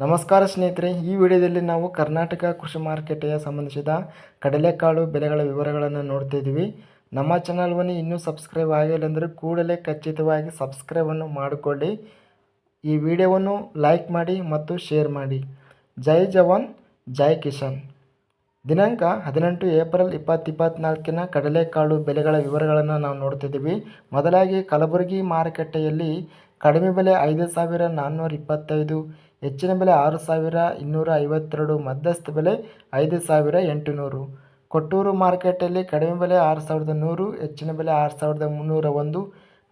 ನಮಸ್ಕಾರ ಸ್ನೇಹಿತರೆ, ಈ ವಿಡಿಯೋದಲ್ಲಿ ನಾವು ಕರ್ನಾಟಕ ಕೃಷಿ ಮಾರುಕಟ್ಟೆಯ ಸಂಬಂಧಿಸಿದ ಕಡಲೆಕಾಳು ಬೆಲೆಗಳ ವಿವರಗಳನ್ನು ನೋಡ್ತಾ ಇದ್ದೀವಿ. ನಮ್ಮ ಚಾನಲ್ವನ್ನು ಇನ್ನೂ ಸಬ್ಸ್ಕ್ರೈಬ್ ಆಗಿಲ್ಲ ಅಂದರೆ ಕೂಡಲೇ ಖಚಿತವಾಗಿ ಸಬ್ಸ್ಕ್ರೈಬನ್ನು ಮಾಡಿಕೊಳ್ಳಿ. ಈ ವಿಡಿಯೋವನ್ನು ಲೈಕ್ ಮಾಡಿ ಮತ್ತು ಶೇರ್ ಮಾಡಿ. ಜೈ ಜವಾನ್, ಜೈ ಕಿಶನ್ ದಿನಾಂಕ ಹದಿನೆಂಟು ಏಪ್ರಿಲ್ ಇಪ್ಪತ್ತು ಇಪ್ಪತ್ತ್ನಾಲ್ಕಿನ ಕಡಲೆಕಾಳು ಬೆಲೆಗಳ ವಿವರಗಳನ್ನು ನಾವು ನೋಡ್ತಿದ್ದೀವಿ ಮೊದಲಾಗಿ ಕಲಬುರಗಿ ಮಾರುಕಟ್ಟೆಯಲ್ಲಿ ಕಡಿಮೆ ಬೆಲೆ ಐದು ಸಾವಿರ ನಾನ್ನೂರ ಇಪ್ಪತ್ತೈದು, ಹೆಚ್ಚಿನ ಬೆಲೆ ಆರು ಸಾವಿರ ಇನ್ನೂರ ಐವತ್ತೆರಡು, ಮಧ್ಯಸ್ಥ ಬೆಲೆ ಐದು ಸಾವಿರ ಎಂಟುನೂರು. ಕೊಟ್ಟೂರು ಮಾರ್ಕೆಟಲ್ಲಿ ಕಡಿಮೆ ಬೆಲೆ ಆರು ಸಾವಿರದ ನೂರು, ಹೆಚ್ಚಿನ ಬೆಲೆ ಆರು ಸಾವಿರದ ಮುನ್ನೂರ ಒಂದು,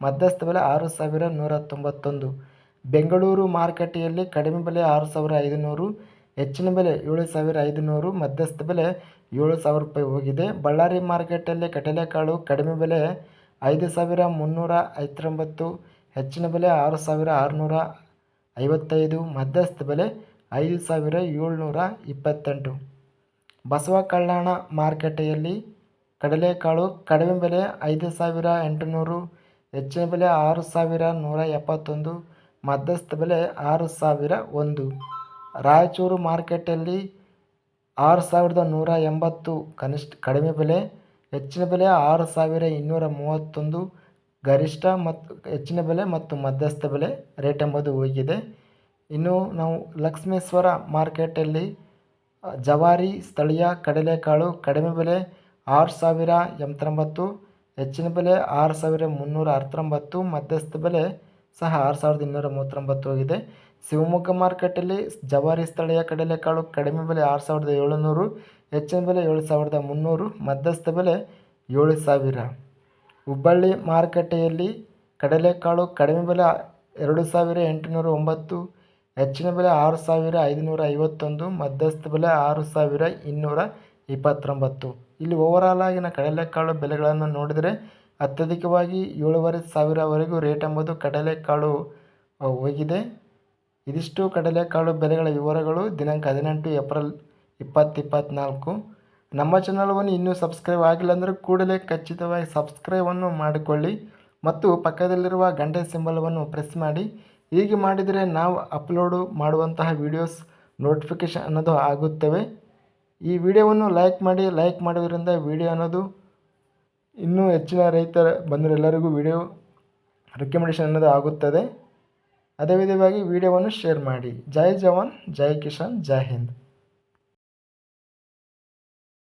ಮಧ್ಯಸ್ಥ ಬೆಲೆ ಆರು ಸಾವಿರ ನೂರ ತೊಂಬತ್ತೊಂದು. ಬೆಂಗಳೂರು ಮಾರುಕಟ್ಟೆಯಲ್ಲಿ ಕಡಿಮೆ ಬೆಲೆ ಆರು ಸಾವಿರ ಐದುನೂರು, ಹೆಚ್ಚಿನ ಬೆಲೆ ಏಳು ಸಾವಿರ ಐದುನೂರು, ಮಧ್ಯಸ್ಥ ಬೆಲೆ ಏಳು ಸಾವಿರ ರೂಪಾಯಿ ಹೋಗಿದೆ. ಬಳ್ಳಾರಿ ಮಾರ್ಕೆಟಲ್ಲಿ ಕಡಲೆಕಾಳು ಕಡಿಮೆ ಬೆಲೆ ಐದು ಸಾವಿರ ಮುನ್ನೂರ ಐವತ್ತೊಂಬತ್ತು ಹೆಚ್ಚಿನ ಬೆಲೆ ಆರು ಸಾವಿರ ಆರುನೂರ ಐವತ್ತೈದು, ಮಧ್ಯಸ್ಥ ಬೆಲೆ ಐದು ಸಾವಿರ ಏಳ್ನೂರ ಇಪ್ಪತ್ತೆಂಟು. ಬಸವ ಕಲ್ಯಾಣ ಮಾರುಕಟ್ಟೆಯಲ್ಲಿ ಕಡಲೆಕಾಳು ಕಡಿಮೆ ಬೆಲೆ ಐದು ಸಾವಿರ ಎಂಟುನೂರು, ಹೆಚ್ಚಿನ ಬೆಲೆ ಆರು ಸಾವಿರ ನೂರ ಎಪ್ಪತ್ತೊಂದು, ಮಧ್ಯಸ್ಥ ಬೆಲೆ ಆರು ಸಾವಿರ ಒಂದು. ರಾಯಚೂರು ಮಾರ್ಕೆಟಲ್ಲಿ ಆರು ಸಾವಿರದ ನೂರ ಎಂಬತ್ತು ಕನಿಷ್ಠ ಕಡಿಮೆ ಬೆಲೆ, ಹೆಚ್ಚಿನ ಬೆಲೆ ಆರು ಸಾವಿರ ಇನ್ನೂರ ಮೂವತ್ತೊಂದು ಗರಿಷ್ಠ ಮತ್ತು ಹೆಚ್ಚಿನ ಬೆಲೆ ಮತ್ತು ಮಧ್ಯಸ್ಥ ಬೆಲೆ ರೇಟ್ ಎಂಬುದು ಹೋಗಿದೆ. ಇನ್ನು ನಾವು ಲಕ್ಷ್ಮೇಶ್ವರ ಮಾರ್ಕೆಟಲ್ಲಿ ಜವಾರಿ, ಸ್ಥಳೀಯ ಕಡಲೆಕಾಳು ಕಡಿಮೆ ಬೆಲೆ ಆರು ಸಾವಿರ ಎಂಬತ್ತೊಂಬತ್ತು, ಹೆಚ್ಚಿನ ಬೆಲೆ ಆರು ಸಾವಿರ ಮುನ್ನೂರ ಹತ್ತೊಂಬತ್ತು ಮಧ್ಯಸ್ಥ ಬೆಲೆ ಸಹ ಆರು ಸಾವಿರದ ಇನ್ನೂರ ಮೂವತ್ತೊಂಬತ್ತು ಹೋಗಿದೆ. ಶಿವಮೊಗ್ಗ ಮಾರ್ಕೆಟಲ್ಲಿ ಜವಾರಿ, ಸ್ಥಳೀಯ ಕಡಲೆಕಾಳು ಕಡಿಮೆ ಬೆಲೆ ಆರು ಸಾವಿರದ ಏಳುನೂರು, ಹೆಚ್ಚಿನ ಬೆಲೆ ಏಳು ಸಾವಿರದ ಮುನ್ನೂರು, ಮಧ್ಯಸ್ಥ ಬೆಲೆ ಏಳು ಸಾವಿರ. ಹುಬ್ಬಳ್ಳಿ ಮಾರುಕಟ್ಟೆಯಲ್ಲಿ ಕಡಲೆಕಾಳು ಕಡಿಮೆ ಬೆಲೆ ಎರಡು ಸಾವಿರ ಎಂಟುನೂರ ಒಂಬತ್ತು, ಹೆಚ್ಚಿನ ಬೆಲೆ ಆರು ಸಾವಿರ ಐದುನೂರ ಐವತ್ತೊಂದು, ಮಧ್ಯಸ್ಥ ಬೆಲೆ ಆರು ಸಾವಿರ ಇನ್ನೂರ ಇಪ್ಪತ್ತೊಂಬತ್ತು. ಇಲ್ಲಿ ಓವರಾಲಾಗಿನ ಕಡಲೆಕಾಳು ಬೆಲೆಗಳನ್ನು ನೋಡಿದರೆ ಅತ್ಯಧಿಕವಾಗಿ ಏಳುವರೆ ಸಾವಿರವರೆಗೂ ರೇಟ್ ಎಂಬುದು ಕಡಲೆಕಾಳು ಹೋಗಿದೆ. ಇದಿಷ್ಟು ಕಡಲೆಕಾಳು ಬೆಲೆಗಳ ವಿವರಗಳು ದಿನಾಂಕ ಹದಿನೆಂಟು ಏಪ್ರಿಲ್ ಇಪ್ಪತ್ತು ಇಪ್ಪತ್ತ್ನಾಲ್ಕು ನಮ್ಮ ಚಾನಲ್ವನ್ನು ಇನ್ನೂ ಸಬ್ಸ್ಕ್ರೈಬ್ ಆಗಿಲ್ಲ ಅಂದರೆ ಕೂಡಲೇ ಖಚಿತವಾಗಿ ಸಬ್ಸ್ಕ್ರೈಬನ್ನು ಮಾಡಿಕೊಳ್ಳಿ ಮತ್ತು ಪಕ್ಕದಲ್ಲಿರುವ ಗಂಟೆ ಸಿಂಬಲವನ್ನು ಪ್ರೆಸ್ ಮಾಡಿ. ಹೀಗೆ ಮಾಡಿದರೆ ನಾವು ಅಪ್ಲೋಡು ಮಾಡುವಂತಹ ವೀಡಿಯೋಸ್ ನೋಟಿಫಿಕೇಷನ್ ಅನ್ನೋದು ಆಗುತ್ತವೆ. ಈ ವಿಡಿಯೋವನ್ನು ಲೈಕ್ ಮಾಡಿ ಲೈಕ್ ಮಾಡೋದ್ರಿಂದ ವಿಡಿಯೋ ಅನ್ನೋದು ಇನ್ನೂ ಹೆಚ್ಚಿನ ರೈತರ ಬಂದರೆಲ್ಲರಿಗೂ ವಿಡಿಯೋ ರೆಕಮೆಂಡೇಷನ್ ಅನ್ನೋದು ಆಗುತ್ತದೆ. ಅದೇ ವಿಧವಾಗಿ ವಿಡಿಯೋವನ್ನು ಶೇರ್ ಮಾಡಿ. ಜೈ ಜವಾನ್, ಜೈ ಕಿಶನ್ ಜೈ ಹಿಂದ್.